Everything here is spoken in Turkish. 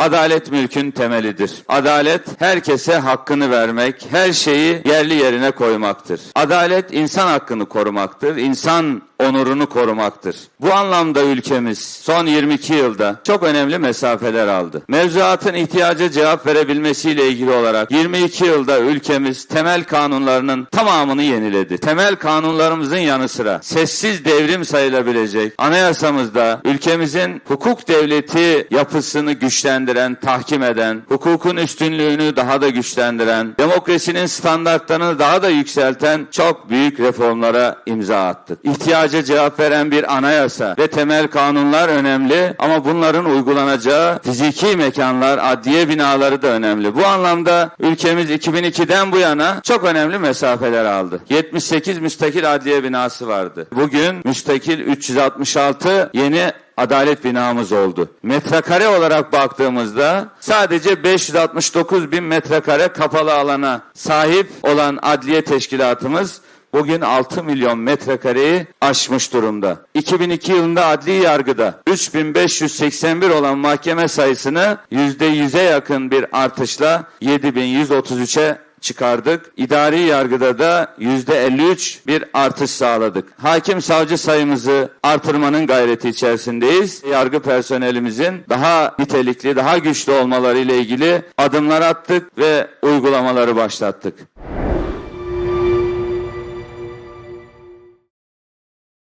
Adalet mülkün temelidir. Adalet herkese hakkını vermek, her şeyi yerli yerine koymaktır. Adalet insan hakkını korumaktır, insan onurunu korumaktır. Bu anlamda ülkemiz son 22 yılda çok önemli mesafeler aldı. Mevzuatın ihtiyaca cevap verebilmesiyle ilgili olarak 22 yılda ülkemiz temel kanunlarının tamamını yeniledi. Temel kanunlarımızın yanı sıra sessiz devrim sayılabilecek anayasamızda ülkemizin hukuk devleti yapısını güçlendiren, tahkim eden, hukukun üstünlüğünü daha da güçlendiren, demokrasinin standartlarını daha da yükselten çok büyük reformlara imza attık. İhtiyaca cevap veren bir anayasa ve temel kanunlar önemli ama bunların uygulanacağı fiziki mekanlar, adliye binaları da önemli. Bu anlamda ülkemiz 2002'den bu yana çok önemli mesafeler aldı. 78 müstakil adliye binası vardı. Bugün müstakil 366 yeni adalet binamız oldu. Metrekare olarak baktığımızda sadece 569 bin metrekare kapalı alana sahip olan adliye teşkilatımız bugün 6 milyon metrekareyi aşmış durumda. 2002 yılında adli yargıda 3581 olan mahkeme sayısını %100'e yakın bir artışla 7133'e çıkardık. İdari yargıda da yüzde 53 bir artış sağladık. Hakim savcı sayımızı artırmanın gayreti içerisindeyiz. Yargı personelimizin daha nitelikli, daha güçlü olmaları ile ilgili adımlar attık ve uygulamaları başlattık.